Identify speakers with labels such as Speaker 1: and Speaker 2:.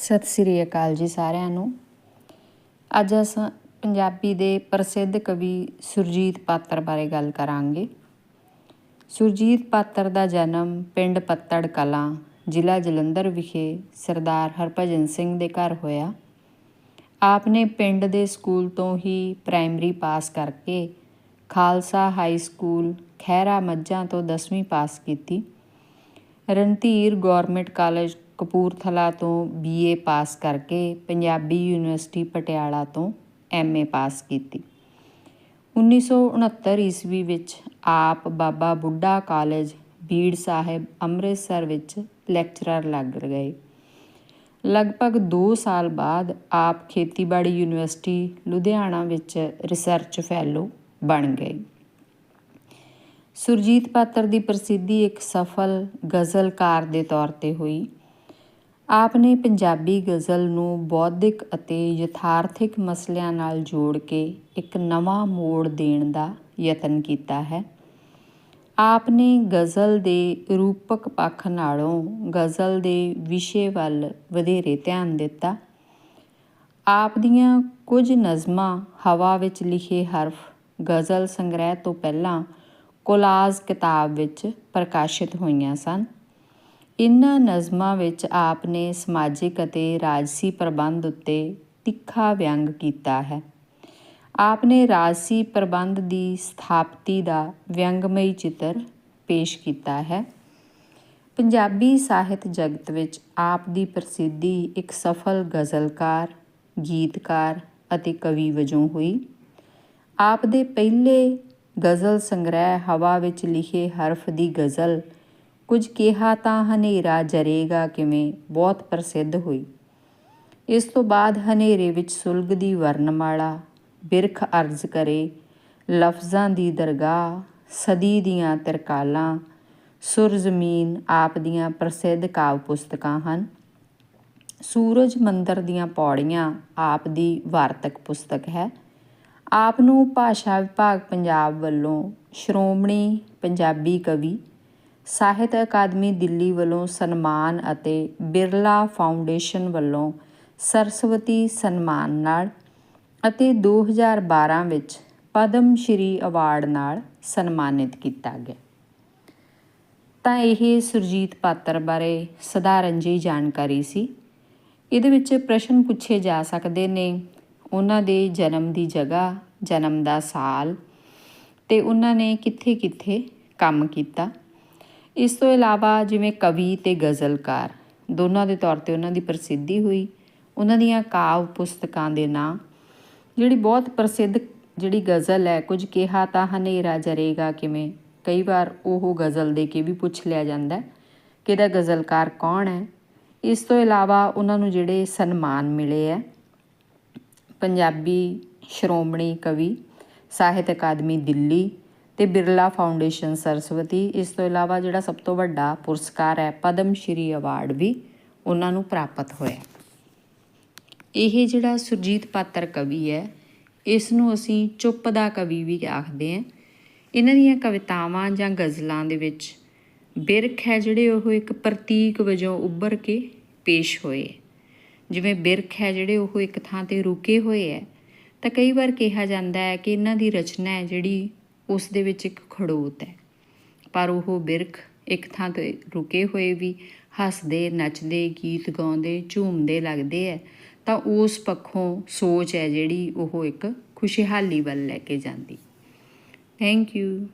Speaker 1: ਸਤਿ ਸ੍ਰੀ ਅਕਾਲ ਜੀ ਸਾਰਿਆਂ ਨੂੰ। ਅੱਜ ਅਸੀਂ ਪੰਜਾਬੀ ਦੇ ਪ੍ਰਸਿੱਧ ਕਵੀ ਸੁਰਜੀਤ ਪਾਤਰ ਬਾਰੇ ਗੱਲ ਕਰਾਂਗੇ। ਸੁਰਜੀਤ ਪਾਤਰ ਦਾ ਜਨਮ ਪਿੰਡ ਪੱਤੜ ਕਲਾਂ, ਜ਼ਿਲ੍ਹਾ ਜਲੰਧਰ ਵਿਖੇ ਸਰਦਾਰ ਹਰਭਜਨ ਸਿੰਘ ਦੇ ਘਰ ਹੋਇਆ। ਆਪ ਨੇ ਪਿੰਡ ਦੇ ਸਕੂਲ ਤੋਂ ਹੀ ਪ੍ਰਾਇਮਰੀ ਪਾਸ ਕਰਕੇ ਖਾਲਸਾ ਹਾਈ ਸਕੂਲ ਖਹਿਰਾ ਮੱਝਾਂ ਤੋਂ 10ਵੀਂ ਪਾਸ ਕੀਤੀ। ਰਣਧੀਰ ਗਵਰਨਮੈਂਟ ਕਾਲਜ ਕਪੂਰਥਲਾ ਤੋਂ ਬੀਏ ਪਾਸ ਕਰਕੇ ਪੰਜਾਬੀ ਯੂਨੀਵਰਸਿਟੀ ਪਟਿਆਲਾ ਤੋਂ ਐਮਏ ਪਾਸ ਕੀਤੀ। 1969 ਈਸਵੀ ਵਿੱਚ ਆਪ ਬਾਬਾ ਬੁੱਢਾ ਕਾਲਜ, ਬੀੜ ਸਾਹਿਬ, ਅੰਮ੍ਰਿਤਸਰ ਵਿੱਚ ਲੈਕਚਰਰ ਲੱਗ ਗਏ। ਲਗਭਗ 2 ਸਾਲ ਬਾਅਦ ਆਪ ਖੇਤੀਬਾੜੀ ਯੂਨੀਵਰਸਿਟੀ ਲੁਧਿਆਣਾ ਵਿੱਚ ਰਿਸਰਚ ਫੈਲੋ ਬਣ ਗਏ। ਸੁਰਜੀਤ ਪਾਤਰ ਦੀ ਪ੍ਰਸਿੱਧੀ ਇੱਕ ਸਫਲ ਗਜ਼ਲਕਾਰ ਦੇ ਤੌਰ ਤੇ ਹੋਈ। ਆਪ ਨੇ ਪੰਜਾਬੀ ਗਜ਼ਲ ਨੂੰ ਬੌਧਿਕ ਅਤੇ ਯਥਾਰਥਿਕ ਮਸਲਿਆਂ ਨਾਲ ਜੋੜ ਕੇ ਇੱਕ ਨਵਾਂ ਮੋੜ ਦੇਣ ਦਾ ਯਤਨ ਕੀਤਾ ਹੈ। ਆਪ ਨੇ ਗਜ਼ਲ ਦੇ ਰੂਪਕ ਪੱਖ ਨਾਲੋਂ ਗਜ਼ਲ ਦੇ ਵਿਸ਼ੇ ਵੱਲ ਵਧੇਰੇ ਧਿਆਨ ਦਿੱਤਾ। ਆਪ ਦੀਆਂ ਕੁਝ ਨਜ਼ਮਾਂ ਹਵਾ ਵਿੱਚ ਲਿਖੇ ਹਰਫ ਗਜ਼ਲ ਸੰਗ੍ਰਹਿ ਤੋਂ ਪਹਿਲਾਂ ਕੋਲਾਜ਼ ਕਿਤਾਬ ਵਿੱਚ ਪ੍ਰਕਾਸ਼ਿਤ ਹੋਈਆਂ ਸਨ। ਇਨ੍ਹਾਂ ਨਜ਼ਮਾਂ ਵਿੱਚ ਆਪ ਨੇ ਸਮਾਜਿਕ ਅਤੇ ਰਾਜਸੀ ਪ੍ਰਬੰਧ ਉੱਤੇ ਤਿੱਖਾ ਵਿਅੰਗ ਕੀਤਾ ਹੈ। ਆਪ ਨੇ ਰਾਜਸੀ ਪ੍ਰਬੰਧ ਦੀ ਸਥਾਪਤੀ ਦਾ ਵਿਅੰਗਮਈ ਚਿੱਤਰ ਪੇਸ਼ ਕੀਤਾ ਹੈ। ਪੰਜਾਬੀ ਸਾਹਿਤ ਜਗਤ ਵਿੱਚ ਆਪ ਦੀ ਪ੍ਰਸਿੱਧੀ ਇੱਕ ਸਫਲ ਗਜ਼ਲਕਾਰ, ਗੀਤਕਾਰ ਅਤੇ ਕਵੀ ਵਜੋਂ ਹੋਈ। ਆਪ ਦੇ ਪਹਿਲੇ ਗਜ਼ਲ ਸੰਗ੍ਰਹਿ ਹਵਾ ਵਿੱਚ ਲਿਖੇ ਹਰਫ ਦੀ ਗਜ਼ਲ ਕੁਝ ਕਿਹਾ ਤਾਂ ਹਨੇਰਾ ਜਰੇਗਾ ਕਿਵੇਂ? ਬਹੁਤ ਪ੍ਰਸਿੱਧ ਹੋਈ। ਇਸ ਤੋਂ ਬਾਅਦ ਹਨੇਰੇ ਵਿੱਚ ਸੁਲਗਦੀ ਵਰਨਮਾਲਾ ਬਿਰਖ ਅਰਜ਼ ਕਰੇ, ਲਫ਼ਜ਼ਾਂ ਦੀ ਦਰਗਾਹ, ਸਦੀ ਦੀਆਂ ਤਰਕਾਲਾਂ ਸੁਰ ਜ਼ਮੀਨ ਆਪ ਦੀਆਂ ਪ੍ਰਸਿੱਧ ਕਾਵ ਪੁਸਤਕਾਂ ਹਨ। ਸੂਰਜ ਮੰਦਰ ਦੀਆਂ ਪੌੜੀਆਂ ਆਪ ਦੀ ਵਾਰਤਕ ਪੁਸਤਕ ਹੈ। ਆਪ ਨੂੰ ਭਾਸ਼ਾ ਵਿਭਾਗ ਪੰਜਾਬ ਵੱਲੋਂ ਸ਼੍ਰੋਮਣੀ ਪੰਜਾਬੀ ਕਵੀ ਸਾਹਿਤ ਅਕਾਦਮੀ ਦਿੱਲੀ ਵੱਲੋਂ ਸਨਮਾਨ ਅਤੇ ਬਿਰਲਾ ਫਾਊਂਡੇਸ਼ਨ ਵੱਲੋਂ ਸਰਸਵਤੀ ਸਨਮਾਨ ਨਾਲ ਅਤੇ 2012 ਵਿੱਚ ਪਦਮ ਸ਼੍ਰੀ ਅਵਾਰਡ ਨਾਲ ਸਨਮਾਨਿਤ ਕੀਤਾ ਗਿਆ। ਤਾਂ ਇਹ ਸੁਰਜੀਤ ਪਾਤਰ ਬਾਰੇ ਸਧਾਰਨ ਜਿਹੀ ਜਾਣਕਾਰੀ ਸੀ। ਇਹਦੇ ਵਿੱਚ ਪ੍ਰਸ਼ਨ ਪੁੱਛੇ ਜਾ ਸਕਦੇ ਨੇ, ਉਹਨਾਂ ਦੇ ਜਨਮ ਦੀ ਜਗ੍ਹਾ, ਜਨਮ ਦਾ ਸਾਲ ਤੇ ਉਹਨਾਂ ਨੇ ਕਿੱਥੇ-ਕਿੱਥੇ ਕੰਮ ਕੀਤਾ। ਇਸ ਤੋਂ ਇਲਾਵਾ ਜਿਵੇਂ ਕਵੀ ਤੇ ਗਜ਼ਲਕਾਰ, ਦੋਨਾਂ ਦੇ ਤੌਰ ਤੇ ਉਹਨਾਂ ਦੀ ਪ੍ਰਸਿੱਧੀ ਹੋਈ, ਉਹਨਾਂ ਦੀਆਂ ਕਾਵ ਪੁਸਤਕਾਂ ਦੇ ਨਾਂ। ਜਿਹੜੀ ਬਹੁਤ ਪ੍ਰਸਿੱਧ ਜਿਹੜੀ ਗਜ਼ਲ ਹੈ, ਕੁਝ ਕਿਹਾ ਤਾਂ ਹਨੇਰਾ ਜਰੇਗਾ ਕਿਵੇਂ? ਕਈ ਵਾਰ ਉਹ ਗਜ਼ਲ ਦੇ ਕੇ ਵੀ ਪੁੱਛ ਲਿਆ ਜਾਂਦਾ ਕਿ ਇਹਦਾ ਗਜ਼ਲਕਾਰ ਕੌਣ ਹੈ? ਇਸ ਤੋਂ ਇਲਾਵਾ ਉਹਨਾਂ ਨੂੰ ਜਿਹੜੇ ਸਨਮਾਨ ਮਿਲੇ ਹੈ, ਪੰਜਾਬੀ ਸ਼੍ਰੋਮਣੀ ਕਵੀ, ਸਾਹਿਤ ਅਕਾਦਮੀ ਦਿੱਲੀ ਤੇ ਬਿਰਲਾ ਫਾਊਂਡੇਸ਼ਨ ਸਰਸਵਤੀ, ਇਸ ਤੋਂ ਇਲਾਵਾ ਜਿਹੜਾ ਸਭ ਤੋਂ ਵੱਡਾ ਪੁਰਸਕਾਰ ਹੈ, ਪਦਮ ਸ਼੍ਰੀ ਅਵਾਰਡ ਵੀ ਉਹਨਾਂ ਨੂੰ ਪ੍ਰਾਪਤ ਹੋਇਆ ਇਹ ਜਿਹੜਾ ਸੁਰਜੀਤ ਪਾਤਰ ਕਵੀ ਹੈ, ਇਸ ਨੂੰ ਅਸੀਂ ਚੁੱਪ ਦਾ ਕਵੀ ਵੀ ਆਖਦੇ ਹਾਂ। ਇਹਨਾਂ ਦੀਆਂ ਕਵਿਤਾਵਾਂ ਜਾਂ ਗਜ਼ਲਾਂ ਦੇ ਵਿੱਚ ਬਿਰਖ ਹੈ ਜਿਹੜੇ ਉਹ ਇੱਕ ਪ੍ਰਤੀਕ ਵਜੋਂ ਉੱਭਰ ਕੇ ਪੇਸ਼ ਹੋਏ ਜਿਵੇਂ ਬਿਰਖ ਹੈ ਜਿਹੜੇ ਉਹ ਇੱਕ ਥਾਂ ਤੇ ਰੁਕੇ ਹੋਏ ਹੈ, ਤਾਂ ਕਈ ਵਾਰ ਕਿਹਾ ਜਾਂਦਾ ਹੈ ਕਿ ਇਹਨਾਂ ਦੀ ਰਚਨਾ ਹੈ ਜਿਹੜੀ ਉਸ ਦੇ ਵਿੱਚ ਇੱਕ ਖੜੋਤ ਹੈ। ਪਰ ਉਹ ਬਿਰਖ ਇੱਕ ਥਾਂ ਤੇ ਰੁਕੇ ਹੋਏ ਵੀ ਹੱਸਦੇ, ਨੱਚਦੇ, ਗੀਤ ਗਾਉਂਦੇ, ਝੂਮਦੇ ਲੱਗਦੇ ਐ ਤਾਂ ਉਸ ਪੱਖੋਂ ਸੋਚ ਹੈ ਜਿਹੜੀ ਉਹ ਇੱਕ ਖੁਸ਼ਹਾਲੀ ਵੱਲ ਲੈ ਕੇ ਜਾਂਦੀ। Thank you